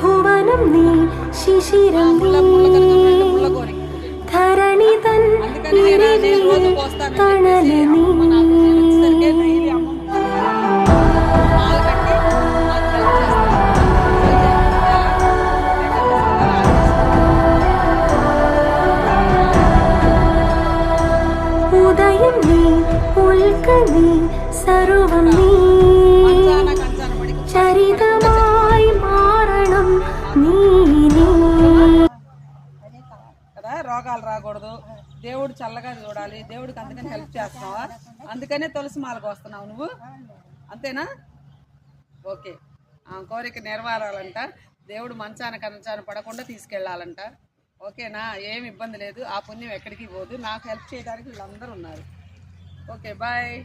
ഭുവനം നീ ശിശിരം ധരണി തൻ തണല ഉദയം നീ ഉൽക്കീ നീ സർവം നീ రోగాలు రాకూడదు దేవుడు చల్లగా చూడాలి దేవుడికి అందుకని హెల్ప్ చేస్తున్నావా అందుకనే తులసి మాలకు వస్తున్నావు నువ్వు అంతేనా ఓకే కోరిక నెరవేరాలంట దేవుడు మంచాన కంచాన పడకుండా తీసుకెళ్ళాలంట ఓకేనా ఏమి ఇబ్బంది లేదు ఆ పుణ్యం ఎక్కడికి పోదు నాకు హెల్ప్ చేయడానికి వీళ్ళందరూ ఉన్నారు ఓకే బాయ్